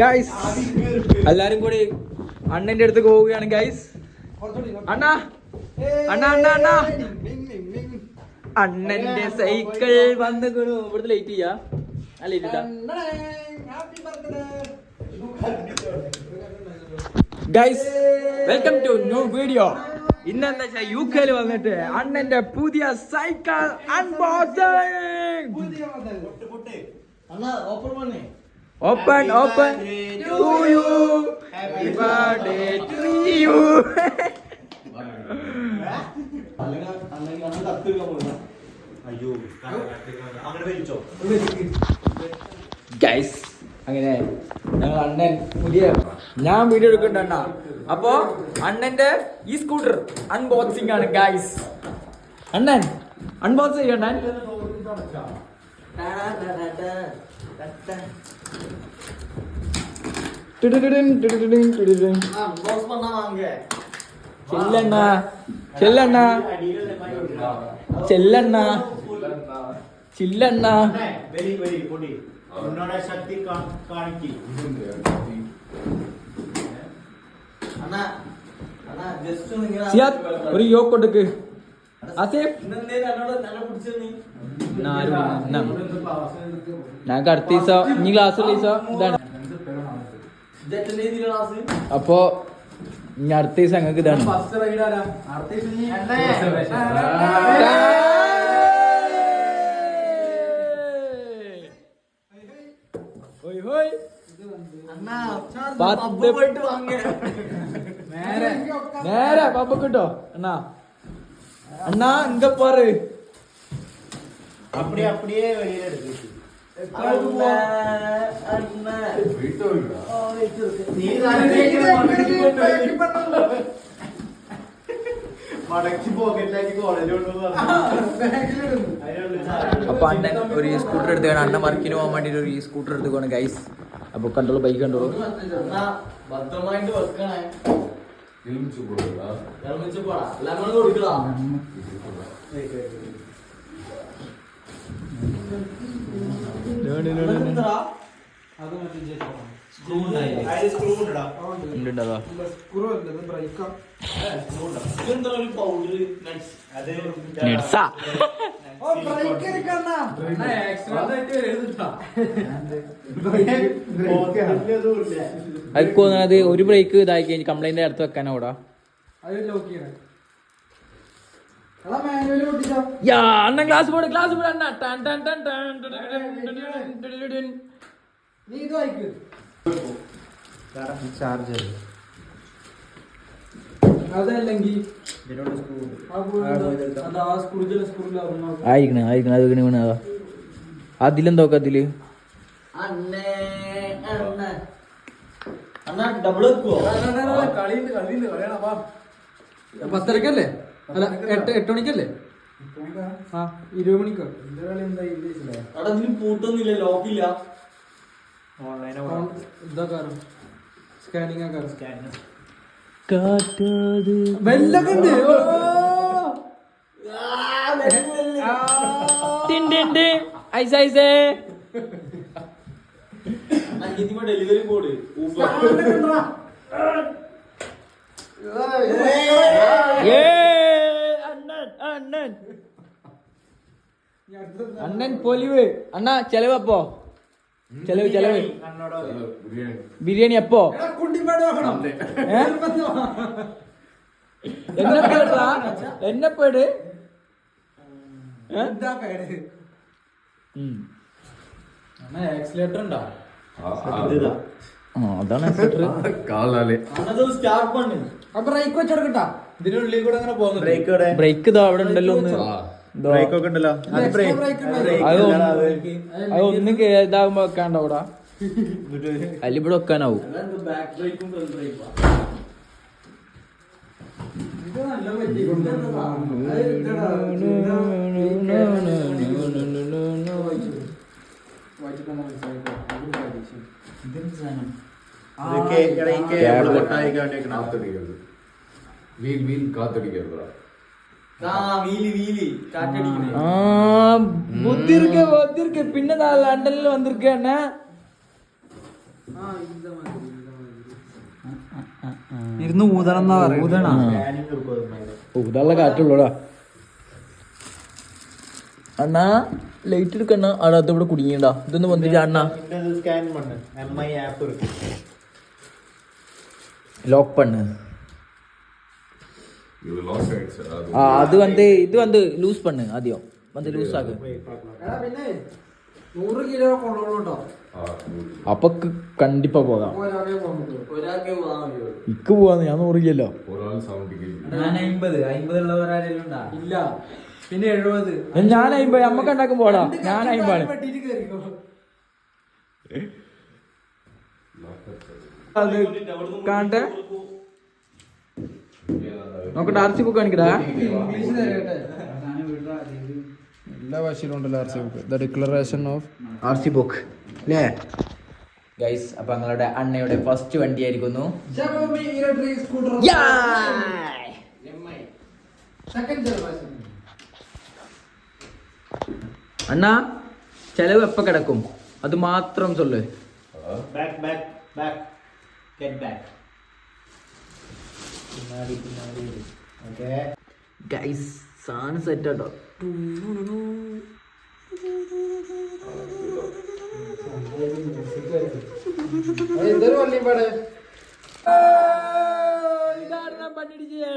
Guys എല്ലാരും കൂടി അണ്ണന്റെ അടുത്ത് പോവുകയാണ് ഗൈസ് അണ്ണാ അണ്ണാ അണ്ണാ അണ്ണാ. അണ്ണന്റെ സൈക്കിൾ വന്ന് ഇവിടുത്തെ ലേറ്റ് ചെയ്യാ. അല്ല guys welcome to new video ഇന്നെന്താ യു കെയിൽ വന്നിട്ട് അണ്ണന്റെ പുതിയ cycle unboxing open, open. to you. Happy birthday to you. Guys അങ്ങനെ ഞങ്ങൾ അണ്ണൻ പുതിയ ഞാൻ വീഡിയോ എടുക്കണ്ട അണ്ണ. അപ്പോ അണ്ണന്റെ ഈ സ്കൂട്ടർ അൺബോക്സിംഗ് ആണ് ഗൈസ് അണ്ണൻ അൺബോക്സ് ചെയ്യണ്ണൻ ചെല്ലണ്ണ ചെല്ലണ്ണ. ശക്തി കാണിക്കി. ഒരു യോക്ക് കൊടുക്ക്. ഞങ്ങൾക്ക് അടുത്ത ദിവസം ഇനി ക്ലാസ് ഉള്ള ദിവസം ഇതാണ് അപ്പോ ഇനി അടുത്ത ദിവസം ഞങ്ങൾക്ക് ഇതാണ് ഹോയ് ഹോയ് പത്ത് നേരെ നേരെ പപ്പ കിട്ടോ അണ്ണാ അണ്ണാ ഇങ്ക പാറ് அப்படியே அப்படியே வெளியில எடுக்கு നീ മടക്കി പോക്കറ്റിലാക്കി കോളേജ് അപ്പൊ അണ്ണൻ ഒരു സ്കൂട്ടർ എടുത്തുകൊണ്ട് അണ്ണൻ വർക്കിന് പോകാൻ വേണ്ടിട്ട് ഒരു സ്കൂട്ടർ എടുത്തുകൊണ്ട് ഗൈസ് അപ്പൊ കണ്ടോളൂ ബൈക്ക് കണ്ടോളൂ ഭദ്രമായിട്ട് വെക്കണേ ഒരുമിച്ച് പോടാ ഒരുമിച്ച് പോടാ ലെമൺ കൊടുക്കടാ ബ്രേക്ക് അതൊക്കെ തോന്നണത് ഒരു ബ്രേക്ക് ഇതായി കഴിഞ്ഞ് കംപ്ലൈന്റ് അടുത്ത് വെക്കാനാ ഓടാ. അണ്ണൻ ക്ലാസ് പോട് ക്ലാസ് പോട് നീ ചാർജർ അതല്ലെങ്കിൽ അതിലെന്തോക്കെ അതിൽ? അന്നേ അണ്ണ ഡബിൾ വെക്കുവോ? പത്തരക്കല്ലേ? അല്ല എട്ട് എട്ട് മണിക്കല്ലേ? ആ ഇരുപത് മണിക്കോ? അവിടെ ഇതിന് പൂട്ടൊന്നുമില്ല ലോക്കില്ല. ഇതാ കാരം സ്കാനിങ് ആ കാരം കാറ്റാത് ബെല്ലൊക്കെ ഉണ്ട് ഓ. ടിൻ ടിൻ ടിൻ. ഐസ് ഐസേ. ഇതിമ ഡെലിവറി ബോർഡ് അണ്ണൻ അണ്ണൻ. പൊലിവ്. അണ്ണാ ചെലവ് അപ്പോ? ചെലവ് ചെലവ്. ബിരിയാണി. അപ്പോ? എന്നെ പേടാ. എന്നെ പേട്. എന്താ പേട്? ആക്സിലേറ്റർ ഉണ്ടോ? അതാണ് ബ്രേക്ക് വെച്ചെടുക്കട്ടാ. ഇതിനുള്ളിൽ കൂടെ അങ്ങനെ പോകുന്നു ബ്രേക്ക് ഇവിടെ ബ്രേക്ക് ഇതാ അവിടെ ഉണ്ടല്ലോ ഒന്ന്. ബ്രേക്ക് നല്ല ഉണ്ടല്ലോ. അത് ഒന്ന് ഇതാകുമ്പോ വെക്കാണ്ട അവിടെ? അതിലിവിടെ വെക്കാനാവും. നല്ല புத்தி இருக்கு பின்னதா லண்டன்ல வந்திருக்கேன் ഇരുന്ന് ഊതണം എന്നാ പറയുന്നത് സ്കാനിങ് എടുക്കും ഊതാനുള്ള കാറ്റുള്ളൂടാ അണ്ണാ ലൈറ്റ് എടുക്കണ്ണ. അവിടെ അത് ഇവിടെ കുടുങ്ങിണ്ടാ ഇതൊന്ന് വന്നിട്ട് അണ്ണാ. ലോക്ക് പണ്ണ്. ആ അത് വന്ന് ഇത് വന്ന് ലൂസ് പണ്ണ് ആദ്യം. വന്ന് ലൂസ് ആക്ക്. അപ്പൊ കണ്ടിപ്പ പോകാം. ഇക്ക് പോവാന്ന് ഞാൻ നൂറ് കിലോ. ഞാൻ അമ്പത് അമ്പതുള്ളവരാരെല്ലാം ഇല്ല. പിന്നെ എഴുപത്. ഞാൻ അയിമ്പ അമ്മയ്ക്ക് ഉണ്ടാക്കും പോടാ ഞാൻ അയിമ്പാണ് അത് കാണട്ടെ നോക്കട്ടെ ആർ സി ബുക്ക് കാണിക്കടാ. എല്ലാ ഭാഷയിലും ഉണ്ടല്ലോ R C book the declaration of R C book അല്ലേ ഗൈസ് അപ്പൊ ഞങ്ങളുടെ അണ്ണയുടെ ഫസ്റ്റ് വണ്ടി ആയിരിക്കുന്നു. സെക്കൻഡ് ജനറേഷൻ അണ്ണാ ചെലവ് എപ്പ കിടക്കും? അത് മാത്രം സൊല്ല് back back back get back പിന്നാടി പിന്നാടി. ഓക്കേ ഗൈസ് സാധനം സെറ്റ് ആട്ടോ. എന്തൊരു വള്ളിപ്പാട് പണിയിടിച്ചേ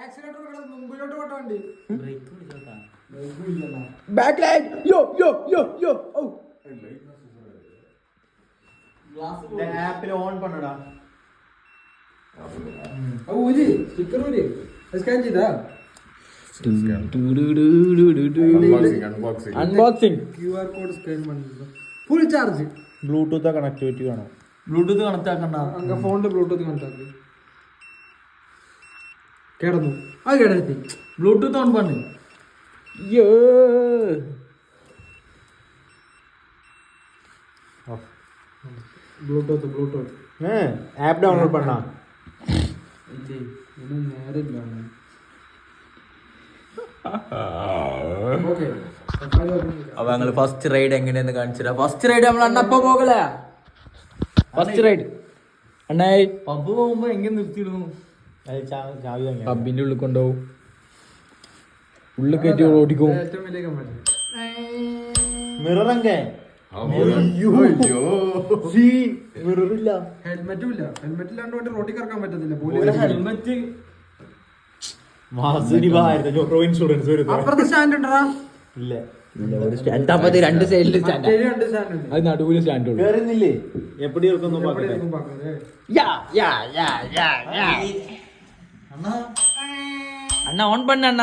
ആക്സിഡന്റ് മുമ്പിലോട്ട് പോട്ടോണ്ട് ബ്രേക്ക് പിടിച്ചോട്ടാ. ബാക്ക് ലൈറ്റ് യോ യോ യോ യോ ഓ ആപ്പിൽ ഓൺ പണടാ. ഊരി. സ്റ്റിക്കർ ഊരി. സ്കാൻ ചെയ്താ? Unboxing Q R code scan പണിട്ടുണ്ട് full charge Bluetooth connectivity വേണം. ബ്ലൂടൂത്ത് കണക്ട് ആക്കണ്ട. അങ്ങ് ഫോണിന്റെ ബ്ലൂടൂത്ത് കണക്ട് ആക്കി. കിടന്നു. അത് കിടത്തി ബ്ലൂടൂത്ത് ഓൺ പണി. യോ ബ്ലൂടൂത്ത് ബ്ലൂടൂത്ത് ஆப் டவுன்லோட் பண்ணா ഇത് നേരില്ല ഓക്കെ അപ്പൊ ഞങ്ങള് ഫസ്റ്റ് റൈഡ് എങ്ങനെയെന്ന് കാണിച്ചില്ല ഫസ്റ്റ് റൈഡ് നമ്മൾ അണ്ണപ്പ പോകല ഫസ്റ്റ് റൈഡ് അണ്ണായി പബ്ബ് പോകുമ്പോ എങ്ങനെ നിർത്തിയിടുന്നു அது சா- சாவி வாங்க പബ്ബിന്റെ ഉള്ളിൽ കൊണ്ടുപോകും ഉള്ളിൽ കയറ്റി ഓടിക്കും. മിറർ എങ്കേ ഹെൽമെറ്റും ഇല്ല. ഹെൽമെറ്റ് ഇല്ലാണ്ട് വണ്ടി റോഡിൽ കിടക്കാൻ പറ്റത്തില്ല. പോലീസ് ഹെൽമെറ്റ് അപ്പുറത്തെ സ്റ്റാൻഡ് ഉണ്ടോ ഇല്ല. രണ്ട് സൈഡിൽ അത് നടുവിൽ സ്റ്റാൻഡ് കേറുന്നില്ലേ? എപ്പടി അണ്ണ. ഓൺ പണ്ണ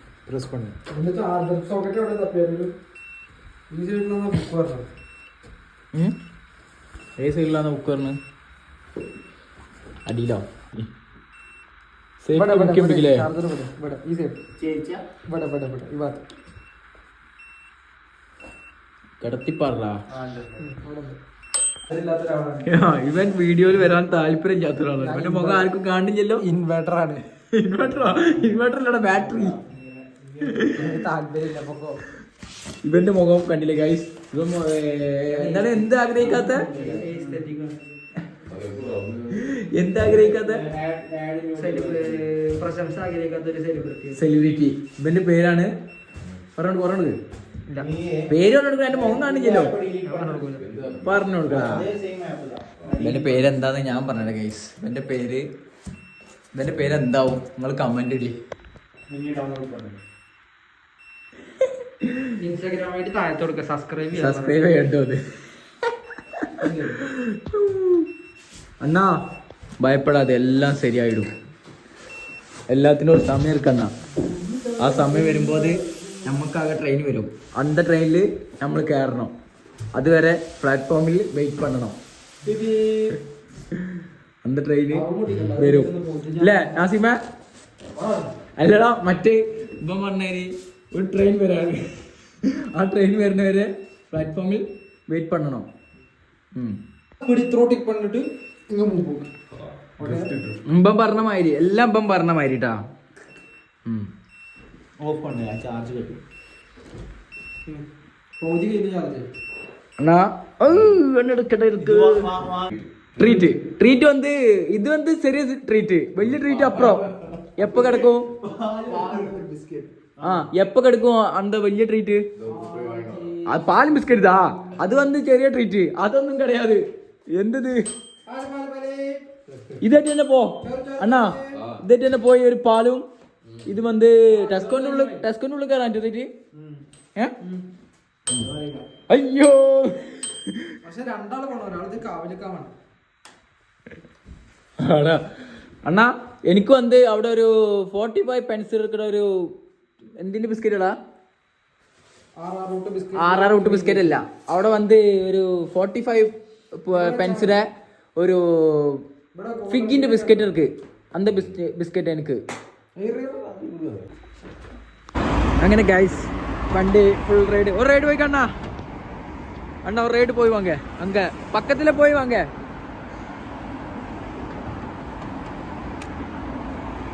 റെസ്പോണ്ട്. പിന്നെ ചാർജർ സോക്കറ്റ് അവിടെ സൈഡിലാണ് ബുക്ക് പറഞ്ഞത്? അടിയിലോ? സേഫ് ഇവൻ വീഡിയോയിൽ വരാൻ താല്പര്യം ഇല്ലാത്തൊരാളാണ് ഇവന്റെ മുഖം ആർക്കും കാണില്ലല്ലോ. ഇൻവേർട്ടർ ആണ് ഇൻവേർട്ടറാ? Inverter battery. താല്പര്യമില്ല ഇവന്റെ മുഖം കണ്ടില്ലേ ഗൈസ് ഇവൻ എന്താണ് എന്ത് ആഗ്രഹിക്കാത്ത? എന്ത് ഒരു സെലിബ്രിറ്റി സെലിബ്രിറ്റി ഇവന്റെ പേരാണ് പറഞ്ഞോണ്ട് പറഞ്ഞത് പേര് പറഞ്ഞോടുക്ക എന്റെ മുഖം കാണിച്ചല്ലോ പറഞ്ഞു കൊടുക്ക. ഇവന്റെ പേരെന്താന്ന് ഞാൻ പറഞ്ഞത് ഗൈസ് ഇവന്റെ പേര് ഇവന്റെ പേരെന്താവും നിങ്ങൾ കമന്റ് ഇല്ലേ ഇൻസ്റ്റാഗ്രാം ആയിട്ട് കൊടുക്കുക സബ്സ്ക്രൈബ് സബ്സ്ക്രൈബ് ചെയ്യട്ടോ അത്. അണ്ണാ ഭയപ്പെടാതെ എല്ലാം ശരിയായിടും. എല്ലാത്തിനും ഒരു സമയം എടുക്കണ്ണ ആ സമയം വരുമ്പോൾ നമുക്കാകെ ട്രെയിൻ വരും. അന്ത ട്രെയിനിൽ നമ്മൾ കയറണം അതുവരെ പ്ലാറ്റ്ഫോമിൽ വെയിറ്റ് പണണം. അന്ത ട്രെയിൻ വരും. അല്ലേ നാസിമ? അല്ലടാ മറ്റേ ഇപ്പം പറഞ്ഞേര് ഒരു ട്രെയിൻ വരാണ് ആ ട്രെയിൻ വരുന്നവരെ പ്ലാറ്റ്ഫോമിൽ വെയിറ്റ് പണ്ണണം ഉം. இப்படி த்ரோட்டிக் பண்ணிட்டு இங்க மூவ் போகும் ഇമ്പം പറഞ്ഞ മാതിരി എല്ലാം ഇമ്പം പറഞ്ഞ മാതിരി ട്ടാ ഉം. ഓഫ് പണ്ണു ആ ചാർജ് കെട്ടും പകുതി കഴിഞ്ഞ് ചാർജ് அண்ணா எடுக்கட்ட இருக்கு ட்ரீட் ட்ரீட் வந்து இது வந்து சீரியஸ் ட்ரீட் വലിയ ட்ரீட் அப்புறம் எப்போ கிடைக்கும் ആ എപ്പ എടുക്കും അന്ത വലിയ ട്രീറ്റ് അത് പാലും ബിസ്ക്കറ്റ് അത് വന്ന് ചെറിയ ട്രീറ്റ് അതൊന്നും കിടയാത് എന്തത്? ഇതായിട്ട് തന്നെ പോ. അണ്ണാ ഇതായിട്ട് തന്നെ പോയി ഒരു പാലും ഇത് വന്ന് ടെസ്കോന്റെ ഉള്ളിൽ ടെസ്കോന്റെ ഉള്ളിൽ കയറാൻ ട്രീറ്റ് ഏ? അയ്യോ. പക്ഷെ രണ്ടാൾ പോണം. ഒരാളത് കാവലിക്കാവാണ് അണ്ണാ എനിക്ക് വന്ന് അവിടെ ഒരു ഫോർട്ടി ഫൈവ് പെൻസിൽ എടുക്കുന്ന ഒരു എന്തിന്റെ ബിസ്ക്കറ്റാടാ ആർ ആർ ഔട്ട് ബിസ്ക്കറ്റ് അല്ല. അവിടെ വന്ന് ഒരു ഫോർട്ടി ഫൈവ് പെൻസിലെ ഒരു ഫിഗിന്റെ ബിസ്ക്കറ്റ് എനിക്ക്. അന്ത ബിസ്ക്കറ്റ് എനിക്ക്. അങ്ങനെ ഗൈസ് വണ്ടി ഫുൾ റൈഡ് ഒരു റൈഡ് പോയി കണ്ണാ. അണ്ണ ഒരു റൈഡ് പോയി വാങ്ങ. അങ്ക പക്കത്തിലെ പോയി വാങ്ങ.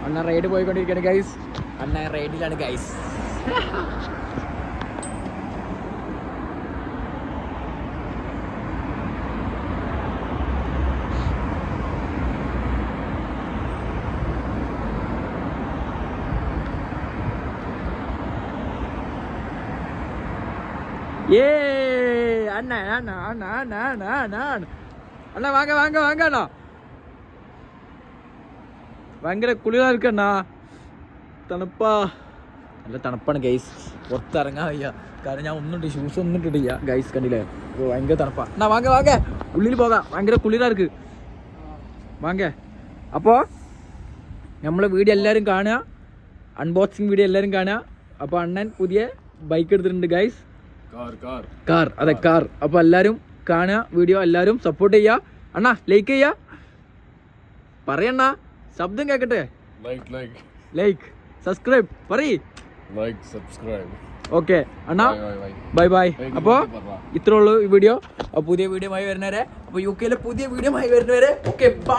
അണ്ണ റൈഡ് പോയിക്കൊണ്ടിരിക്കണേ ഗൈസ് അണ്ണ റൈഡിലാണ് ഗൈസ് ஏ அண்ணா அண்ணா அண்ணா அண்ணா அண்ணா அண்ணா அண்ணா வாங்க வாங்க வாங்க அண்ணா ഭയങ്കര കുളിരാ ഇരിക്കണ്ണാ തണുപ്പാ. നല്ല തണുപ്പാണ് ഗൈസ് പുറത്തിറങ്ങാൻ വയ്യ. കാരണം ഞാൻ ഒന്നും ഇട്ട് ഷൂസ് ഒന്നും ഇട്ടിട്ടില്ല. ഗൈസ് കണ്ടില്ലേ? ഓ ഭയങ്കര തണുപ്പാ. എന്നാ വാങ്ങ വാങ്ങ. ഉള്ളിൽ പോകാം. ഭയങ്കര കുളിരാർക്ക് വാങ്ങ. അപ്പോൾ നമ്മളെ വീഡിയോ എല്ലാവരും കാണുക. അൺബോക്സിങ് വീഡിയോ എല്ലാവരും കാണുക. അപ്പോൾ അണ്ണൻ പുതിയ ബൈക്ക് എടുത്തിട്ടുണ്ട് ഗൈസ് കാർ അതെ കാർ അപ്പോൾ എല്ലാവരും കാണുക. വീഡിയോ എല്ലാവരും സപ്പോർട്ട് ചെയ്യുക. അണ്ണാ ലൈക്ക് ചെയ്യുക. പറയണ്ണ ശബ്ദം കേക്കട്ടെ? ലൈക്ക് ലൈക്ക് ലൈക്ക് സബ്സ്ക്രൈബ് പറയ് ലൈക്ക് സബ്സ്ക്രൈബ് ഓക്കെ അണ്ണാ ബൈ ബൈ അപ്പോൾ ഇത്രേ ഉള്ളൂ ഈ വീഡിയോ അപ്പൊ പുതിയ വീഡിയോ ആയി വരുന്നവരെ അപ്പോൾ യു കെയിലെ പുതിയ വീഡിയോ ആയി വരുന്നവരെ ഓക്കെ ബൈ